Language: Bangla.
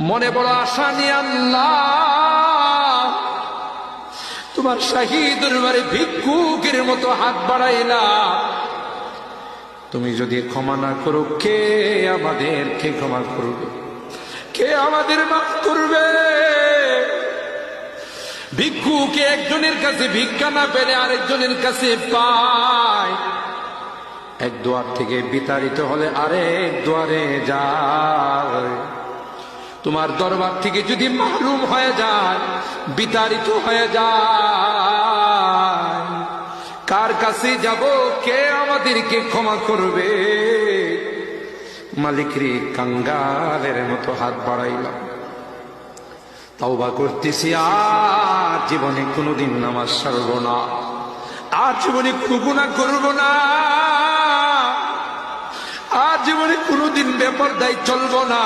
মনে বড় আশা নিয়ে আল্লাহ। তোমার শাহী দরবারে ভিক্ষুকের মতো হাত বাড়াইলা। তুমি যদি ক্ষমা না করো, কে আমাদেরকে ক্ষমা করবে? কে আমাদের মাফ করবে? ভিক্ষুকে একজনের কাছে ভিক্ষা না পেলে আরেকজনের কাছে পায়। এক দুয়ার থেকে বিতাড়িত হলে আরেক দুয়ারে যায়। তোমার দরবার থেকে যদি মাহরুম হয়ে যায়, বিতাড়িত হয়ে যায়, কার কাছে যাব, কে আমাদেরকে ক্ষমা করবে? মালিক রে কাঙ্গালের মতো হাত বাড়াইলাম। তাওবা করতেছি, আর জীবনে কোনোদিন নামাজ সারব না, আর জীবনে কোনো করব না, আর জীবনে কোনোদিন ব্যাপার দায় চলবো না।